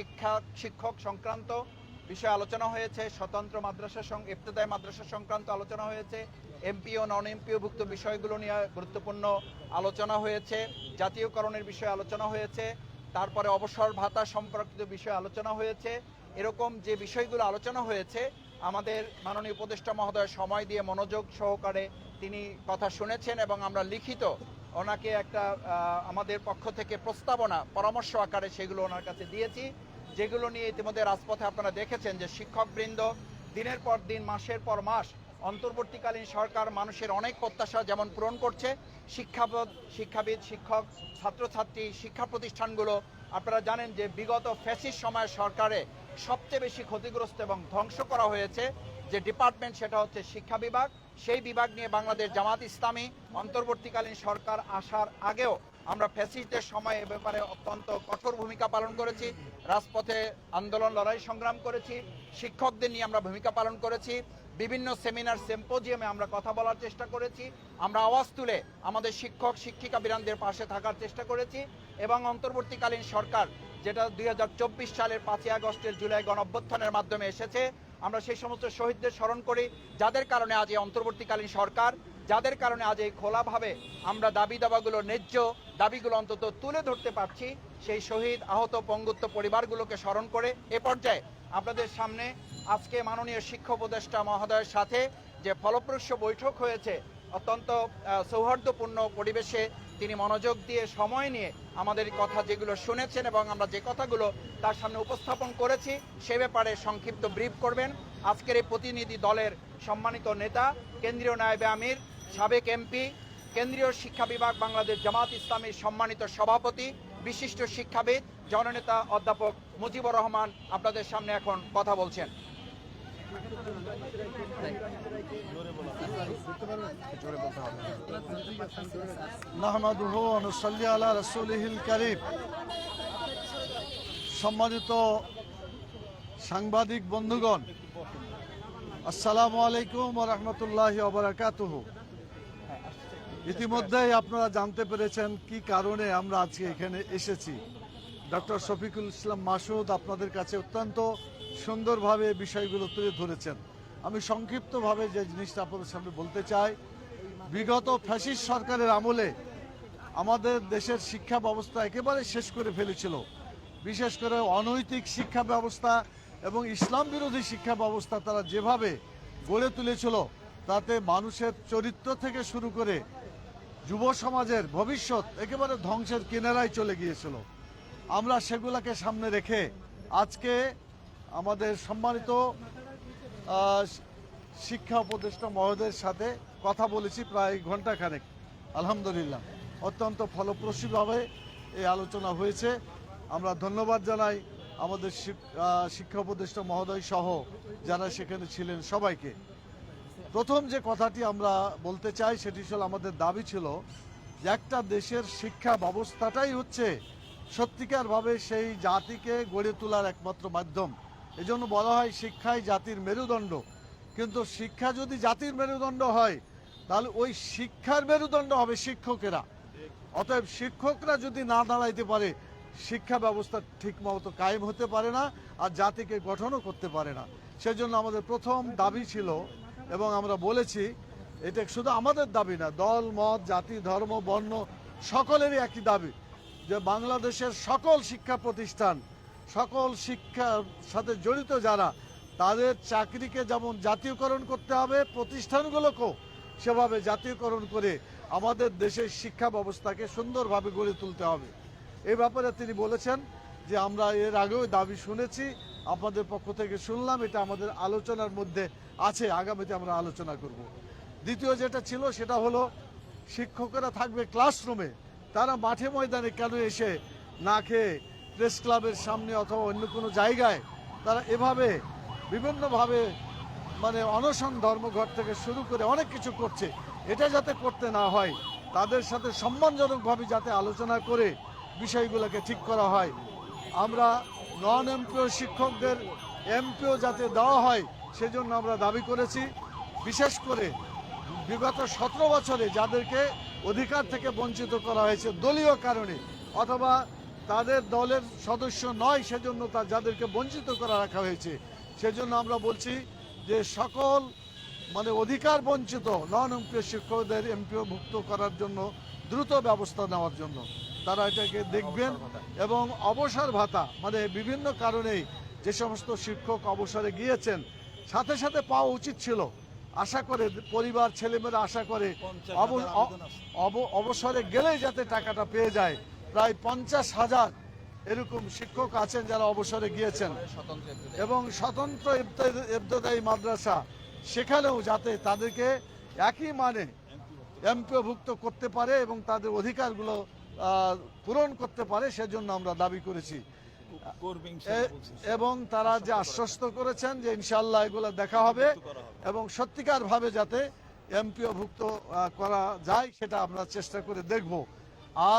শিক্ষা, শিক্ষক সংক্রান্ত বিষয়ে আলোচনা হয়েছে, স্বতন্ত্র মাদ্রাসা ইফতেদায় মাদ্রাসা সংক্রান্ত আলোচনা হয়েছে, এমপি ও নন এমপিওভুক্ত বিষয়গুলো নিয়ে গুরুত্বপূর্ণ আলোচনা হয়েছে, জাতীয়করণের বিষয়ে আলোচনা হয়েছে, তারপরে অবসর ভাতা সম্পর্কিত বিষয়ে আলোচনা হয়েছে। এরকম যে বিষয়গুলো আলোচনা হয়েছে, আমাদের মাননীয় উপদেষ্টা মহোদয় সময় দিয়ে মনোযোগ সহকারে তিনি কথা শুনেছেন এবং আমরা লিখিত ওনাকে একটা আমাদের পক্ষ থেকে প্রস্তাবনা, পরামর্শ আকারে সেগুলো ওনার কাছে দিয়েছি। যেগুলো নিয়ে ইতিমধ্যে রাজপথে আপনারা দেখেছেন যে শিক্ষকবৃন্দ দিনের পর দিন, মাসের পর মাস অন্তর্বর্তীকালীন সরকার মানুষের অনেক প্রত্যাশা যেমন পূরণ করছে শিক্ষাবিদ শিক্ষাবিদ, শিক্ষক, ছাত্রছাত্রী, শিক্ষা প্রতিষ্ঠানগুলো, আপনারা জানেন যে বিগত ফ্যাসিস সময় সরকারে সবচেয়ে বেশি ক্ষতিগ্রস্ত এবং ধ্বংস করা হয়েছে যে ডিপার্টমেন্ট সেটা হচ্ছে শিক্ষা বিভাগ সেই বিভাগ নিয়ে বাংলাদেশ জামাত ইসলামী অন্তর্বর্তীকালীন সরকার আসার আগেও আমরা ফ্যাসিস্টদের সময় এ ব্যাপারে অত্যন্ত কঠোর ভূমিকা পালন করেছি, রাজপথে আন্দোলন, লড়াই সংগ্রাম করেছি, শিক্ষকদের নিয়ে আমরা ভূমিকা পালন করেছি, বিভিন্ন সেমিনার সেম্পোজিয়ামে আমরা কথা বলার চেষ্টা করেছি, আমরা আওয়াজ তুলে আমাদের শিক্ষক, শিক্ষিকা বিরানদের পাশে থাকার চেষ্টা করেছি এবং অন্তর্বর্তীকালীন সরকার, যেটা দুই হাজার চব্বিশ সালের পাঁচই আগস্টের জুলাই গণঅভ্যুত্থানের মাধ্যমে এসেছে আমরা সেই সমস্ত শহীদদের স্মরণ করি, যাদের কারণে আজ এই অন্তর্বর্তীকালীন সরকার, যাদের কারণে আজ এই খোলাভাবে আমরা দাবি দাবাগুলো ন্যায্য দাবিগুলো অন্তত তুলে ধরতে পারছি, সেই শহীদ, আহত পঙ্গুত্ব পরিবারগুলোকে স্মরণ করে এ পর্যায়ে আপনাদের সামনে আজকে মাননীয় শিক্ষা উপদেষ্টা মহোদয়ের সাথে যে ফলপ্রসূ বৈঠক হয়েছে অত্যন্ত সৌহার্দ্যপূর্ণ পরিবেশে তিনি মনোযোগ দিয়ে সময় নিয়ে আমাদের কথা যেগুলো শুনেছেন এবং আমরা যে কথাগুলো তার সামনে উপস্থাপন করেছি, সে ব্যাপারে সংক্ষিপ্ত ব্রিফ করবেন। আজকের এই প্রতিনিধি দলের সম্মানিত নেতা, কেন্দ্রীয় নায়েবে আমির, সাবেক এমপি, কেন্দ্রীয় শিক্ষা বিভাগ বাংলাদেশ জামাত ইসলামীর সম্মানিত সভাপতি, বিশিষ্ট শিক্ষাবিদ, জননেতা অধ্যাপক মুজিবুর রহমান আপনাদের সামনে এখন কথা বলছেন। সম্মানিত সাংবাদিক বন্ধুগণ, আসসালামু আলাইকুম রহমতুল্লাহ অবরাকাতুহু ইতিমধ্যেই আপনারা জানতে পেরেছেন কি কারণে আমরা আজকে এখানে এসেছি। ডক্টর শফিকুল ইসলাম মাসুদ আপনাদের কাছে অত্যন্ত সুন্দরভাবে বিষয়গুলো তুলে ধরেছেন। আমি সংক্ষিপ্তভাবে যে জিনিসটা আপনাদের সামনে বলতে চাই, বিগত ফ্যাসিস্ট সরকারের আমলে আমাদের দেশের শিক্ষা ব্যবস্থা একেবারে শেষ করে ফেলেছিল। বিশেষ করে অনৈতিক শিক্ষা ব্যবস্থা এবং ইসলাম বিরোধী শিক্ষা ব্যবস্থা তারা যেভাবে গড়ে তুলেছিল, তাতে মানুষের চরিত্র থেকে শুরু করে যুব সমাজের ভবিষ্যৎ একেবারে ধ্বংসের কিনারায় চলে গিয়েছিল। আমরা সেগুলোকে সামনে রেখে আজকে আমাদের সম্মানিত শিক্ষা উপদেষ্টা মহোদয়ের সাথে কথা বলেছি প্রায় ঘণ্টা খানেক আলহামদুলিল্লাহ, অত্যন্ত ফলপ্রসূভাবে এই আলোচনা হয়েছে। আমরা ধন্যবাদ জানাই আমাদের শিক- শিক্ষা উপদেষ্টা মহোদয় সহ যারা সেখানে ছিলেন সবাইকে। প্রথম যে কথাটি আমরা বলতে চাই সেটি ছিল আমাদের দাবি ছিল যে একটা দেশের শিক্ষা ব্যবস্থাটাই হচ্ছে সত্যিকারভাবে সেই জাতিকে গড়ে তোলার একমাত্র মাধ্যম। এজন্য বলা হয় শিক্ষাই জাতির মেরুদণ্ড। কিন্তু শিক্ষা যদি জাতির মেরুদণ্ড হয়, তাহলে ওই শিক্ষার মেরুদণ্ড হবে শিক্ষকেরা। অতএব শিক্ষকরা যদি না দাঁড়াইতে পারে, শিক্ষা ব্যবস্থা ঠিক মতো কায়েম হতে পারে না আর জাতিকে গঠনও করতে পারে না। সেজন্য আমাদের প্রথম দাবি ছিল এবং আমরা বলেছি, এটা শুধু আমাদের দাবি না, দল, মত, জাতি, ধর্ম, বর্ণ, সকলেরই একই দাবি যে বাংলাদেশের সকল শিক্ষা প্রতিষ্ঠান সকল শিক্ষার সাথে জড়িত যারা, তাদের চাকরিকে যেমন জাতীয়করণ করতে হবে, প্রতিষ্ঠানগুলোকেও সেভাবে জাতীয়করণ করে আমাদের দেশের শিক্ষা ব্যবস্থাকে সুন্দরভাবে গড়ে তুলতে হবে। এ ব্যাপারে তিনি বলেছেন যে, আমরা এর আগেও দাবি শুনেছি, আপনাদের পক্ষ থেকে শুনলাম, এটা আমাদের আলোচনার মধ্যে আছে, আগামীতে আমরা আলোচনা করব। দ্বিতীয় যেটা ছিল, সেটা হলো শিক্ষকেরা থাকবে ক্লাসরুমে তারা মাঠে ময়দানে কেন এসে না খেয়ে প্রেস ক্লাবের সামনে অথবা অন্য কোনো জায়গায় তারা এভাবে বিভিন্নভাবে মানে অনশন ধর্মঘট থেকে শুরু করে অনেক কিছু করছে। এটা যাতে করতে না হয়, তাদের সাথে সম্মানজনকভাবে যাতে আলোচনা করে বিষয়গুলোকে ঠিক করা হয়। আমরা নন এমপিও শিক্ষকদের এমপিও যাতে দেওয়া হয়, সেজন্য আমরা দাবি করেছি। বিশেষ করে বিগত সতেরো বছরে যাদেরকে অধিকার থেকে বঞ্চিত করা হয়েছে দলীয় কারণে অথবা তাদের দলের সদস্য নয় সেজন্য তা যাদেরকে বঞ্চিত করা রাখা হয়েছে। সেজন্য আমরা বলছি যে সকল মানে অধিকার বঞ্চিত নন এমপিও শিক্ষকদের এমপিও ভুক্ত করার জন্য দ্রুত ব্যবস্থা নেওয়ার জন্য তারা এটাকে দেখবেন এবং অবসর ভাতা মানে বিভিন্ন কারণেই যে সমস্ত শিক্ষক অবসরে গিয়েছেন সাথে সাথে পাওয়া উচিত ছিল। আশা করে পরিবার ছেলেমেয়েরা আশা করে অবসরে গেলেই যাতে টাকাটা পেয়ে যায়। প্রায় পঞ্চাশ হাজার এরকম শিক্ষক আছেন যারা অবসরে গিয়েছেন এবং স্বতন্ত্র ইবতদায়ী মাদ্রাসা সেখানেও যাতে তাদেরকে একই মানে এমপিওভুক্ত করতে পারে এবং তাদের অধিকারগুলো পূরণ করতে পারে সেজন্য আমরা দাবি করেছি এবং তারা যে আশ্বস্ত করেছেন যে ইনশাল্লাহ এগুলো দেখা হবে এবং সত্যিকার ভাবে যাতে এমপিওভুক্ত করা যায় সেটা আমরা চেষ্টা করে দেখব আর